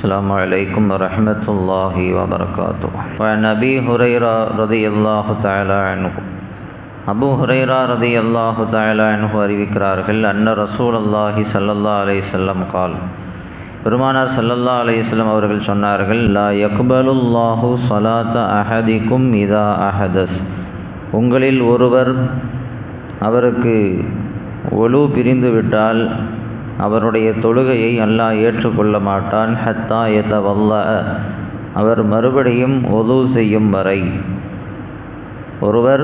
السلام عليكم ورحمة الله وبركاته وعن أبي هريرة رضي الله تعالى عنه அபு ஹுரைரா ரதி அல்லாஹு தாயலா என்று அறிவிக்கிறார்கள் அன்ன ரசூல் அல்லாஹி சல்லல்லா அலை செல்லம் கால் பெருமானார் சல்லல்லா அலையம் அவர்கள் சொன்னார்கள் லா யக்பலுல்லாஹு சலாத்த அஹதிக்கும் இதா அஹதஸ் உங்களில் ஒருவர் அவருக்கு ஒலு பிரிந்து விட்டால் அவருடைய தொழுகையை அல்லாஹ் ஏற்றுக்கொள்ள மாட்டான். ஹத்தா எதவல்ல அவர் மறுபடியும் ஒது செய்யும் வரை. ஒருவர்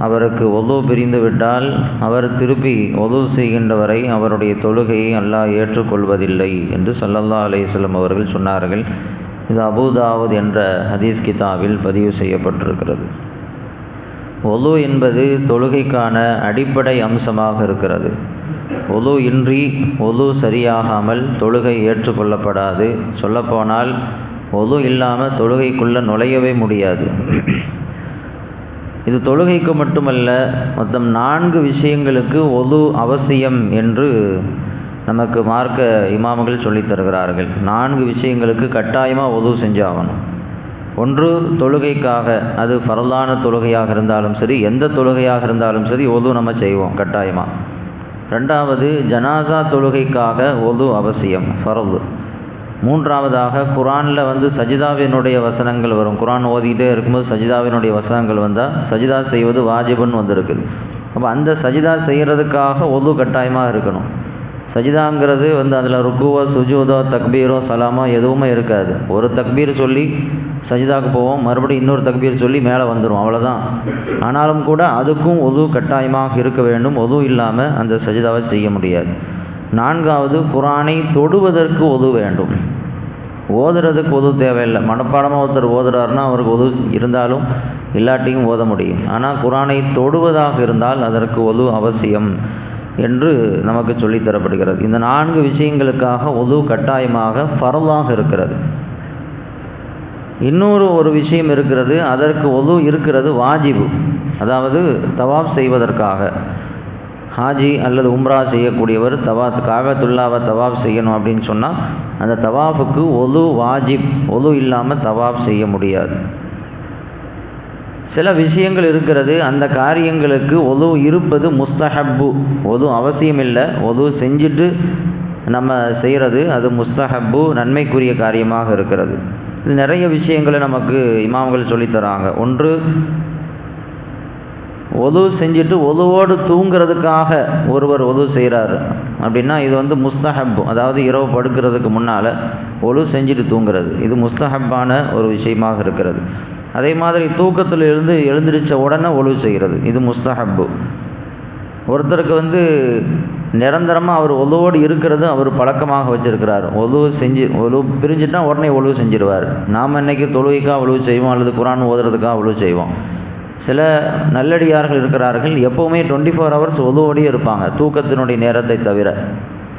அவருக்கு ஒது பிரிந்து விட்டால் அவர் திருப்பி ஒது செய்கின்ற வரை அவருடைய தொழுகையை அல்லாஹ் ஏற்றுக்கொள்வதில்லை என்று சல்லல்லா அலையம் அவர்கள் சொன்னார்கள். இது அபுதாவத் என்ற ஹதீஸ் கிதாவில் பதிவு செய்யப்பட்டிருக்கிறது. ஒலு என்பது தொழுகைக்கான அடிப்படை அம்சமாக இருக்கிறது. ஒது இன்றி ஒது சரியாகாமல் தொழுகை ஏற்றுக்கொள்ளப்படாது. சொல்லப்போனால் ஒது இல்லாமல் தொழுகைக்குள்ளே நுழையவே முடியாது. இது தொழுகைக்கு மட்டுமல்ல மொத்தம் நான்கு விஷயங்களுக்கு ஒது அவசியம் என்று நமக்கு மார்க்க இமாம்கள் சொல்லித் தருகிறார்கள். நான்கு விஷயங்களுக்கு கட்டாயமாக ஒது செஞ்சாகணும். ஒன்று தொழுகைக்காக. அது பரலான தொழுகையாக இருந்தாலும் சரி எந்த தொழுகையாக இருந்தாலும் சரி ஒது நம்ம செய்வோம் கட்டாயமாக ரெண்டாவது ஜனாசா தொழுகைக்காக ஒது அவசியம் ஃபரது. மூன்றாவதாக குரானில் வந்து சஜிதாவினுடைய வசனங்கள் வரும். குரான் ஓதிக்கிட்டே இருக்கும்போது சஜிதாவினுடைய வசனங்கள் வந்தால் சஜிதா செய்வது வாஜிபுன்னு வந்திருக்குது. அப்போ அந்த சஜிதா செய்கிறதுக்காக ஒது கட்டாயமாக இருக்கணும். சஜிதாங்கிறது வந்து அதில் ருக்குவோ சுஜூதோ தக்பீரோ சலாமோ எதுவுமே இருக்காது. ஒரு தக்பீர் சொல்லி சஜிதாவுக்கு போவோம் மறுபடியும் இன்னொரு தக்பீர் சொல்லி மேலே வந்துடும் அவ்வளோதான் ஆனாலும் கூட அதுக்கும் ஒது கட்டாயமாக இருக்க வேண்டும் ஒது இல்லாமல் அந்த சஜிதாவை செய்ய முடியாது. நான்காவது குரானை தொடுவதற்கு ஒது வேண்டும். ஓதுறதுக்கு ஒது தேவையில்லை. மனப்பாடமாக ஒருத்தர் ஓதுறாருன்னா அவருக்கு உது இருந்தாலும் இல்லாட்டியும் ஓத முடியும். ஆனால் குரானை தொடுவதாக இருந்தால் அதற்கு ஒது அவசியம். என்று நமக்கு சொல்லித்தரப்படுகிறது இந்த நான்கு விஷயங்களுக்காக ஒது கட்டாயமாக ஃபரலாக இருக்கிறது. இன்னொரு ஒரு விஷயம் இருக்கிறது அதற்கு ஒது இருக்கிறது வாஜிபு. அதாவது தவாப் செய்வதற்காக. ஹாஜி அல்லது உம்ரா செய்யக்கூடியவர் தவாத் துல்லாவை தவாப் செய்யணும் அப்படின்னு சொன்னால் அந்த தவாஃபுக்கு ஒது வாஜிப் ஒது இல்லாமல் தவாப் செய்ய முடியாது. சில விஷயங்கள் இருக்கிறது அந்த காரியங்களுக்கு ஒது இருப்பது முஸ்தஹப்பு. ஒது அவசியம் இல்லை ஒது செஞ்சுட்டு நம்ம செய்கிறது அது முஸ்தஹப்பு நன்மைக்குரிய காரியமாக இருக்கிறது. இது நிறைய விஷயங்களை நமக்கு இமாம்கள் சொல்லித்தராங்க ஒன்று ஒது செஞ்சுட்டு ஒதுவோடு தூங்கிறதுக்காக ஒருவர் ஒது செய்கிறாரு அப்படின்னா இது வந்து முஸ்தஹப் அதாவது இரவு படுக்கிறதுக்கு முன்னால் ஒழு செஞ்சுட்டு தூங்குறது. இது முஸ்தஹப்பான ஒரு விஷயமாக இருக்கிறது. அதே மாதிரி தூக்கத்தில் இருந்து எழுந்திரிச்ச உடனே ஒழு செய்கிறது இது முஸ்தஹப்பு ஒருத்தருக்கு வந்து நிரந்தரமாக அவர் ஒலுவோடு இருக்கிறது அவர் பழக்கமாக வச்சுருக்கிறார். ஒலு செஞ்சு ஒலு பிரிஞ்சுட்டா உடனே ஒழுவு செஞ்சிருவார். நாம் இன்றைக்கி தொழுகைக்காக ஒழுவு செய்வோம் அல்லது குரான் ஓதுறதுக்காக ஒழுவு செய்வோம். சில நல்லடியார்கள் இருக்கிறார்கள். எப்போவுமே டுவெண்ட்டி ஃபோர் ஹவர்ஸ் ஒதுவோடியே இருப்பாங்க. தூக்கத்தினுடைய நேரத்தை தவிர.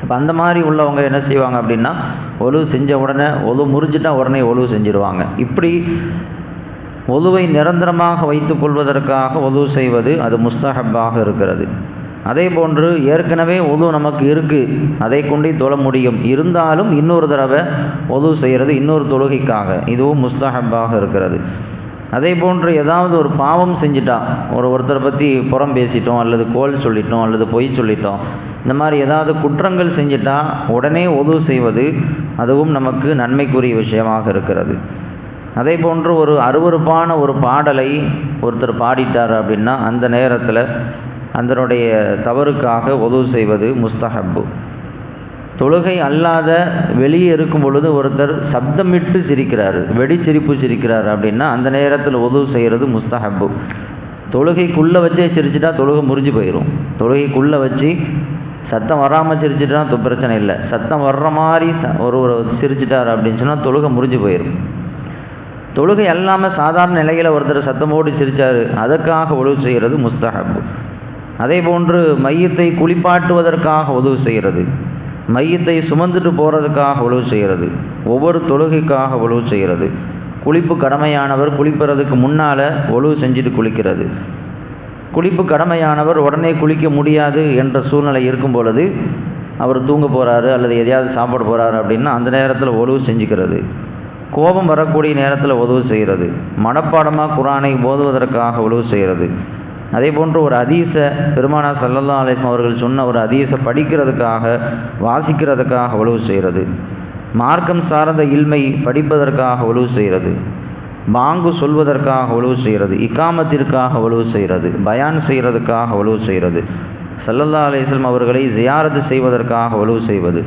இப்போ அந்த மாதிரி உள்ளவங்க என்ன செய்வாங்க அப்படின்னா ஒழு செஞ்ச உடனே ஒழு முறிஞ்சிட்டா உடனே ஒழு செஞ்சிருவாங்க. இப்படி ஒலுவை நிரந்தரமாக வைத்துக் கொள்வதற்காக ஒது செய்வது அது முஸ்தஹப்பாக இருக்கிறது. அதே போன்று ஏற்கனவே ஒது நமக்கு இருக்குது அதை கொண்டு தொழ முடியும். இருந்தாலும் இன்னொரு தடவை ஒது செய்கிறது இன்னொரு தொழுகைக்காக. இதுவும் முஸ்தஹப்பாக இருக்கிறது. அதே போன்று ஏதாவது ஒரு பாவம் செஞ்சிட்டான் ஒரு ஒருத்தரை பற்றி புறம் பேசிட்டோம் அல்லது கோல் சொல்லிட்டோம் அல்லது பொய் சொல்லிட்டோம் இந்த மாதிரி ஏதாவது குற்றங்கள் செஞ்சிட்டா உடனே உதவு செய்வது அதுவும் நமக்கு நன்மைக்குரிய விஷயமாக இருக்கிறது. அதே போன்று ஒரு அருவறுப்பான ஒரு பாடலை ஒருத்தர் பாடிட்டார் அப்படின்னா அந்த நேரத்தில் அதனுடைய தவறுக்காக உதவு செய்வது முஸ்தஹப்பு. தொழுகை அல்லாத வெளியே இருக்கும் பொழுது ஒருத்தர் சப்தமிட்டு சிரிக்கிறார் வெடி சிரிப்பு சிரிக்கிறார் அப்படின்னா அந்த நேரத்தில் உதவு செய்கிறது முஸ்தஹப்பு. தொழுகைக்குள்ளே வச்சே சிரிச்சிட்டா தொழுகை முறிஞ்சு போயிடும் தொழுகைக்குள்ளே வச்சு சத்தம் வராமல் சிரிச்சிட்டா பிரச்சனை இல்லை. சத்தம் வர்ற மாதிரி ஒரு ஒரு சிரிச்சிட்டார் அப்படின்னு சொன்னால் தொழுகை முறிஞ்சு போயிடும் தொழுகை அல்லாமல் சாதாரண நிலையில் ஒருத்தர் சத்தமோடு சிரித்தார் அதற்காக உதவு செய்கிறது முஸ்தஹப்பு. அதே போன்று மையத்தை குளிப்பாட்டுவதற்காக உதவு செய்கிறது மையத்தை சுமந்துட்டு போகிறதுக்காக உழவு செய்கிறது. ஒவ்வொரு தொழுகைக்காக உழவு செய்கிறது. குளிப்பு கடமையானவர் குளிப்பறதுக்கு முன்னால் ஒழுவு செஞ்சுட்டு குளிக்கிறது. குளிப்பு கடமையானவர் உடனே குளிக்க முடியாது என்ற சூழ்நிலை இருக்கும் பொழுது அவர் தூங்க போகிறாரு அல்லது எதையாவது சாப்பிட போகிறாரு அப்படின்னா அந்த நேரத்தில் ஒழுவு செஞ்சுக்கிறது. கோபம் வரக்கூடிய நேரத்தில் உதவு செய்கிறது. மனப்பாடமாக குரானை ஓதுவதற்காக உழவு செய்கிறது. அதே போன்று ஒரு அதீச பெருமானா சல்லல்லா அலிஸ்லாம் அவர்கள் சொன்ன ஒரு அதீசை படிக்கிறதுக்காக வாசிக்கிறதுக்காக ஒழுவு செய்கிறது. மார்க்கம் சார்ந்த இல்மை படிப்பதற்காக ஒழுவு செய்கிறது. பாங்கு சொல்வதற்காக ஒழுவு செய்கிறது. இக்காமத்திற்காக ஒழுவு செய்கிறது. பயான் செய்கிறதுக்காக ஒழுவு செய்கிறது. சல்லல்லா அலிஸ்லாம் அவர்களை ஜியாரத்து செய்வதற்காக ஒழுவு செய்வது.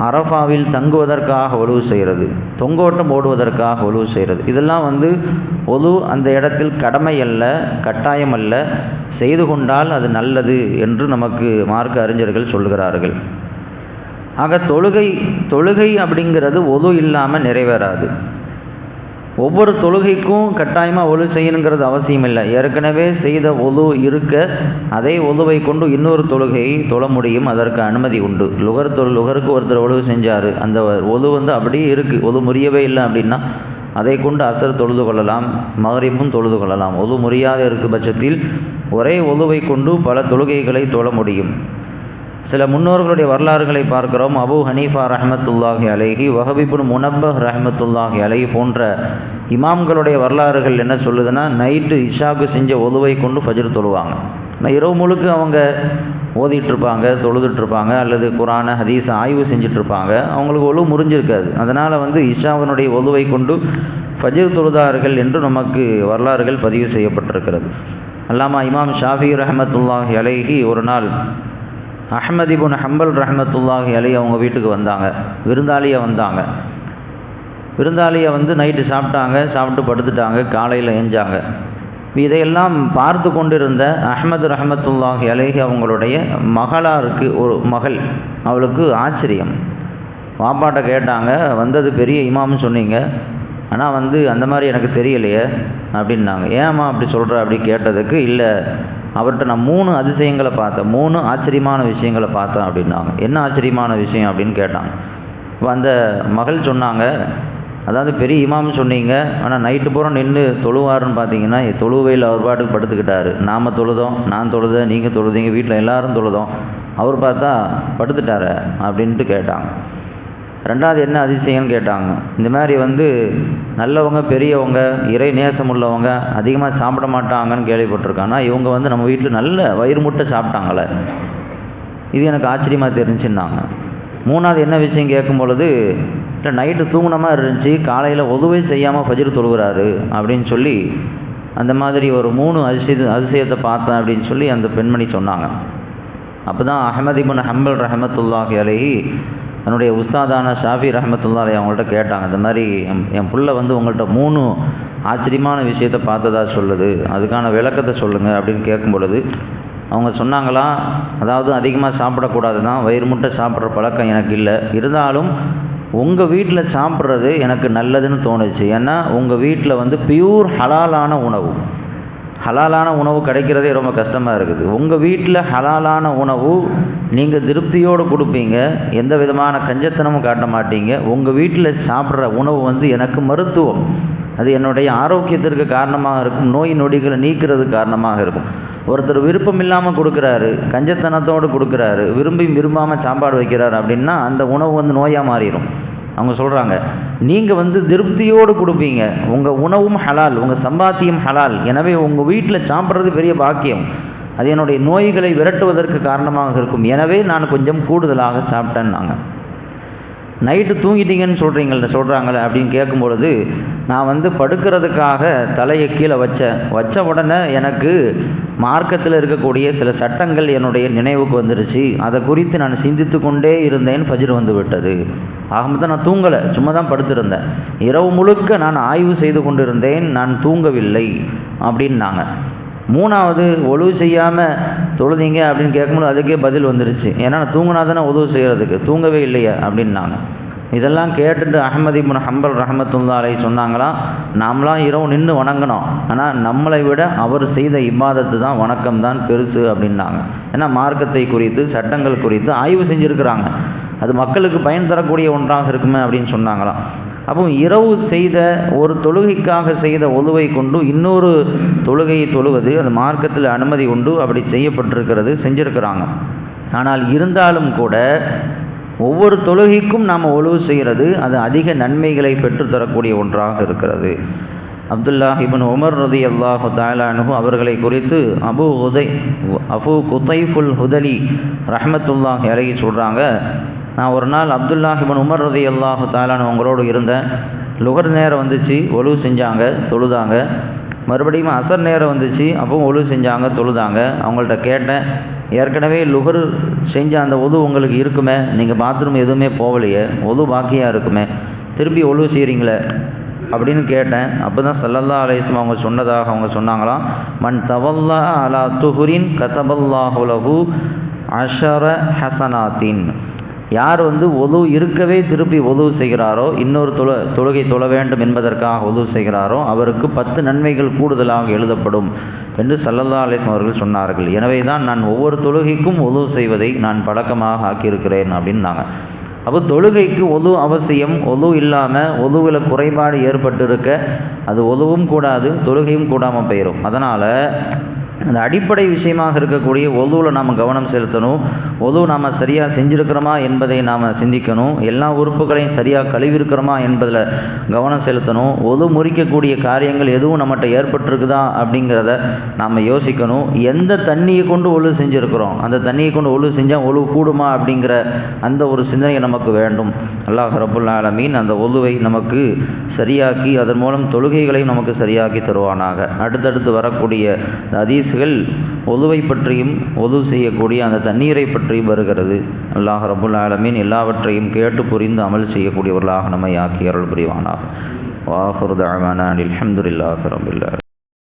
அரஃபாவில் தங்குவதற்காக ஒழுவு செய்கிறது. தொங்கோட்டம் ஓடுவதற்காக ஒழுவு செய்கிறது. இதெல்லாம் வந்து ஒழு அந்த இடத்தில் கடமை அல்ல கட்டாயம் அல்ல. செய்து கொண்டால் அது நல்லது என்று நமக்கு மார்க்க அறிஞர்கள் சொல்கிறார்கள் ஆக தொழுகை தொழுகை அப்படிங்கிறது ஒழு இல்லாமல் நிறைவேறாது. ஒவ்வொரு தொழுகைக்கும் கட்டாயமாக ஒழு செய்யணுங்கிறது அவசியம் இல்லை ஏற்கனவே செய்த ஒழு இருக்க அதே ஒழுவை கொண்டு இன்னொரு தொழுகையை தொழ முடியும். அதற்கு அனுமதி உண்டு. லுகர் தொழு லுகருக்கு ஒருத்தர் ஒழுவு செஞ்சார். அந்த ஒழு வந்து அப்படியே இருக்குது ஒழு முறியவே இல்லை அப்படின்னா அதை கொண்டு அசர் தொழுது கொள்ளலாம். மகரிப்பும் தொழுது கொள்ளலாம். ஒழு முறியாத இருக்கும் பட்சத்தில் ஒரே ஒழுவை கொண்டு பல தொழுகைகளை தொழ முடியும். சில முன்னோர்களுடைய வரலாறுகளை பார்க்கிறோம். அபு ஹனீஃபா ரஹமத்துல்லாஹி அலைஹி வஹபிபுன் முனப்பஹ் ரஹமத்துல்லாஹி அலைஹி போன்ற இமாம்களுடைய வரலாறுகள் என்ன சொல்லுதுன்னா நைட்டு இஷாக்கு செஞ்ச உதவை கொண்டு ஃபஜர் தொழுவாங்க. ஆனால் இரவு முழுக்க அவங்க ஓதிட்டுருப்பாங்க தொழுதுட்ருப்பாங்க அல்லது குரான ஹதீஸ் ஆய்வு செஞ்சிட்ருப்பாங்க அவங்களுக்கு ஒழு முறிஞ்சிருக்காது. அதனால் வந்து இஷாவினுடைய ஒதுவை கொண்டு ஃபஜர் தொழுதார்கள் என்று நமக்கு வரலாறுகள் பதிவு செய்யப்பட்டிருக்கிறது. அல்லாமா இமாம் ஷாஃபி ரஹமத்துல்லாஹி அலைஹி ஒரு நாள் அஹமதி இபுன் ஹம்பல் ரஹமத்துல்லாஹி அலி அவங்க வீட்டுக்கு வந்தாங்க. விருந்தாளியாக வந்தாங்க. விருந்தாளியை வந்து நைட்டு சாப்பிட்டாங்க. சாப்பிட்டு படுத்துட்டாங்க. காலையில் எஞ்சாங்க இதையெல்லாம் பார்த்து கொண்டிருந்த அஹமது ரஹமத்துல்லாஹி அலேஹி அவங்களுடைய மகளாருக்கு ஒரு மகள். அவளுக்கு ஆச்சரியம். வாப்பாட்ட கேட்டாங்க வந்தது பெரிய இமாம்னு சொன்னீங்க. ஆனால் வந்து அந்த மாதிரி எனக்கு தெரியலையே. அப்படின்னாங்க. ஏம்மா அப்படி சொல்கிற அப்படி கேட்டதுக்கு இல்லை. அவர்கிட்ட நான் மூணு அதிசயங்களை பார்த்தேன். மூணு ஆச்சரியமான விஷயங்களை பார்த்தேன் அப்படின்னாங்க. என்ன ஆச்சரியமான விஷயம் அப்படின்னு கேட்டாங்க. இப்போ அந்த மகள் சொன்னாங்க அதாவது பெரிய இமாம் சொன்னீங்க ஆனால் நைட்டு பூரா நின்று தொழுவாருன்னு பார்த்தீங்கன்னா தொழுவையில் அவர் பாட்டுக்கு படுத்துக்கிட்டாரு. நாம் தொழுதோம் நான் தொழுத நீங்கள் தொழுதீங்க வீட்டில் எல்லாரும் தொழுதோம். அவர் பார்த்தா படுத்துட்டார அப்படின்ட்டு கேட்டாங்க. ரெண்டாவது என்ன அதிசயம்னு கேட்டாங்க. இந்த மாதிரி வந்து நல்லவங்க பெரியவங்க இறை நேசம் உள்ளவங்க அதிகமாக சாப்பிட மாட்டாங்கன்னு கேள்விப்பட்டிருக்காங்கன்னா ஆனால் இவங்க வந்து நம்ம வீட்டில் நல்ல வயிறு முட்டை சாப்பிட்டாங்களே. இது எனக்கு ஆச்சரியமாக தெரிஞ்சுன்னாங்க. மூணாவது என்ன விஷயம் கேட்கும் பொழுது இல்லை நைட்டு தூங்கின மாதிரி இருந்துச்சு. காலையில் உதவி செய்யாமல் ஃபஜர் தொழுகிறாரு. அப்படின்னு சொல்லி அந்த மாதிரி ஒரு மூணு அதிசய அதிசயத்தை பார்த்தேன் அப்படின்னு சொல்லி அந்த பெண்மணி சொன்னாங்க. அப்போ தான் அஹமதிபுன் ஹம்பல் ரஹமத்துல்லாஹி அலைஹி தன்னுடைய உஸ்தாதான ஷாஃபி ரஹமத்துல்லா அவங்கள்ட்ட கேட்டாங்க இந்த மாதிரி என் என் புள்ள வந்து உங்கள்கிட்ட மூணு ஆச்சரியமான விஷயத்த பார்த்ததா சொல்லுது அதுக்கான விளக்கத்தை சொல்லுங்கள் அப்படின்னு கேட்கும் பொழுது அவங்க சொன்னாங்களாம் அதாவது அதிகமாக சாப்பிடக்கூடாது தான் வயிறு முட்டை சாப்பிட்ற பழக்கம் எனக்கு இல்லை இருந்தாலும் உங்கள் வீட்டில் சாப்பிட்றது எனக்கு நல்லதுன்னு தோணுச்சு ஏன்னா உங்கள் வீட்டில் வந்து பியூர் ஹலாலான உணவு. ஹலாலான உணவு கிடைக்கிறதே ரொம்ப கஷ்டமாக இருக்குது. உங்கள் வீட்டில் ஹலாலான உணவு நீங்கள் திருப்தியோடு கொடுப்பீங்க எந்த விதமான கஞ்சத்தனமும் காட்ட மாட்டீங்க. உங்கள் வீட்டில் சாப்பிட்ற உணவு வந்து எனக்கு மருத்துவம். அது என்னுடைய ஆரோக்கியத்திற்கு காரணமாக இருக்கும் நோய் நொடிகளை நீக்கிறது காரணமாக இருக்கும். ஒருத்தர் விருப்பம் இல்லாமல் கொடுக்குறாரு கஞ்சத்தனத்தோடு கொடுக்குறாரு விரும்பி விரும்பாமல் சாப்பாடு வைக்கிறாரு அப்படின்னா அந்த உணவு வந்து நோயாக மாறிடும் அவங்க சொல்கிறாங்க நீங்கள் வந்து திருப்தியோடு கொடுப்பீங்க. உங்கள் உணவும் ஹலால் உங்கள் சம்பாத்தியம் ஹலால். எனவே உங்கள் வீட்டில் சாப்பிட்றது பெரிய பாக்கியம். அது என்னுடைய நோய்களை விரட்டுவதற்கு காரணமாக இருக்கும். எனவே நான் கொஞ்சம் கூடுதலாக சாப்பிட்டேன்னாங்க. நைட்டு தூங்கிட்டீங்கன்னு சொல்கிறீங்கள சொல்கிறாங்களே அப்படின்னு கேட்கும்பொழுது நான் வந்து படுக்கிறதுக்காக தலையை கீழே வச்சேன். வச்ச உடனே எனக்கு மார்க்கத்தில் இருக்கக்கூடிய சில சட்டங்கள் என்னுடைய நினைவுக்கு வந்துருச்சு. அதை குறித்து நான் சிந்தித்து கொண்டே இருந்தேன். ஃபஜ்ர் வந்து விட்டது. ஆகமத்தான் நான் தூங்கலை. சும்மா தான் படுத்திருந்தேன். இரவு முழுக்க நான் ஆய்வு செய்து கொண்டிருந்தேன். நான் தூங்கவில்லை அப்படின்னாங்க. மூணாவது ஒழுவு செய்யாமல் தொழுதீங்க அப்படின்னு கேட்கும்போது அதுக்கே பதில் வந்துருச்சு. ஏன்னா நான் தூங்கினா தானே உதவு செய்கிறதுக்கு தூங்கவே இல்லையா அப்படின்னாங்க. இதெல்லாம் கேட்டுட்டு அஹமது இப்னு ஹம்பல் ரஹமத்துல்லா அலை சொன்னாங்களாம் நாமளாம் இரவு நின்று வணங்கணும். ஆனால் நம்மளை விட அவர் செய்த இபாதத்து தான் வணக்கம் தான் பெருசு அப்படின்னாங்க. ஏன்னா மார்க்கத்தை குறித்து சட்டங்கள் குறித்து ஆய்வு செஞ்சுருக்கிறாங்க. அது மக்களுக்கு பயன் தரக்கூடிய ஒன்றாக இருக்குமே அப்படின்னு சொன்னாங்களாம் அப்போ இரவு செய்த ஒரு தொழுகைக்காக செய்த ஒழுவை கொண்டு இன்னொரு தொழுகையை தொழுவது அது மார்க்கத்தில் அனுமதி உண்டு. அப்படி செய்யப்பட்டிருக்கிறது செஞ்சுருக்கிறாங்க. ஆனால் இருந்தாலும் கூட ஒவ்வொரு தொழுகைக்கும் நாம் ஒழுவு செய்கிறது அது அதிக நன்மைகளை பெற்றுத்தரக்கூடிய ஒன்றாக இருக்கிறது. அப்துல்லா இபின் உமர் ரதி அல்லாஹு தாலானு அவர்களை குறித்து அபு உதை அபு குதைஃபுல் ஹுதலி ரஹமத்துல்லாஹ் இறங்கி சொல்கிறாங்க நான் ஒரு நாள் அப்துல்லா இபின் உமர் ரதி அல்லாஹு தாலானு அவங்களோடு இருந்தேன். லுகர் நேரம் வந்துச்சு ஒழுவு செஞ்சாங்க தொழுதாங்க. மறுபடியும் அசர் நேரம் வந்துச்சு. அப்பவும் ஒழு செஞ்சாங்க தொழுதாங்க. அவங்கள்ட்ட கேட்டேன். ஏற்கனவே லுகர் செஞ்ச அந்த ஒது உங்களுக்கு இருக்குமே? நீங்கள் பாத்ரூம் எதுவுமே போகலையே. ஒது பாக்கியாக இருக்குமே? திருப்பி ஒழு செய்கிறீங்களே அப்படின்னு கேட்டேன். அப்போ தான் சல்லல்லா அலையம் அவங்க சொன்னதாக அவங்க சொன்னாங்களாம் மண் தவல்லா அலா துஹுரின் கதபல்லாஹுலகு அஷர ஹசனாத்தின். யார் வந்து ஒது இருக்கவே திருப்பி உதவு செய்கிறாரோ இன்னொரு தொழ தொழுகை தொழ வேண்டும் என்பதற்காக உதவு செய்கிறாரோ அவருக்கு பத்து நன்மைகள் கூடுதலாக எழுதப்படும் என்று சல்லல்லா அலிஸ்லாம் அவர்கள் சொன்னார்கள். எனவே தான் நான் ஒவ்வொரு தொழுகைக்கும் உதவு செய்வதை நான் பழக்கமாக ஆக்கியிருக்கிறேன் அப்படின்னாங்க. அப்போ தொழுகைக்கு ஒது அவசியம் ஒது இல்லாமல் ஒதுவில் குறைபாடு ஏற்பட்டிருக்க அது ஒதுவும் கூடாது தொழுகையும் கூடாமல் போயிடும் அதனால் அந்த அடிப்படை விஷயமாக இருக்கக்கூடிய ஒதுவில் நாம் கவனம் செலுத்தணும். ஒது நாம் சரியாக செஞ்சுருக்கிறோமா என்பதை நாம் சிந்திக்கணும். எல்லா உறுப்புகளையும் சரியாக கழுவிருக்கிறோமா என்பதில் கவனம் செலுத்தணும். ஒது முறிக்கக்கூடிய காரியங்கள் எதுவும் நம்மகிட்ட ஏற்பட்டிருக்குதா அப்படிங்கிறத நாம் யோசிக்கணும். எந்த தண்ணியை கொண்டு ஒழு செஞ்சுருக்கிறோம்? அந்த தண்ணியை கொண்டு ஒழு செஞ்சால் ஒழு கூடுமா அப்படிங்கிற அந்த ஒரு சிந்தனை நமக்கு வேண்டும். அல்லாஹ் ரபுல் ஆலமீன் அந்த ஒதுவை நமக்கு சரியாக்கி அதன் மூலம் தொழுகைகளையும் நமக்கு சரியாக்கி தருவானாக. அடுத்தடுத்து வரக்கூடிய அதீசுகள் ஒதுவை பற்றியும் ஒது செய்யக்கூடிய அந்த தண்ணீரை பற்றியும் வருகிறது. அல்லாஹ் ரபுல் ஆலமீன் எல்லாவற்றையும் கேட்டு புரிந்து அமல் செய்யக்கூடியவர்களாக நம்மை ஆக்கி அருள் புரிவானாக. வாஹுர் தாவானா அலமதுல்லாஹ் ரபுல்லா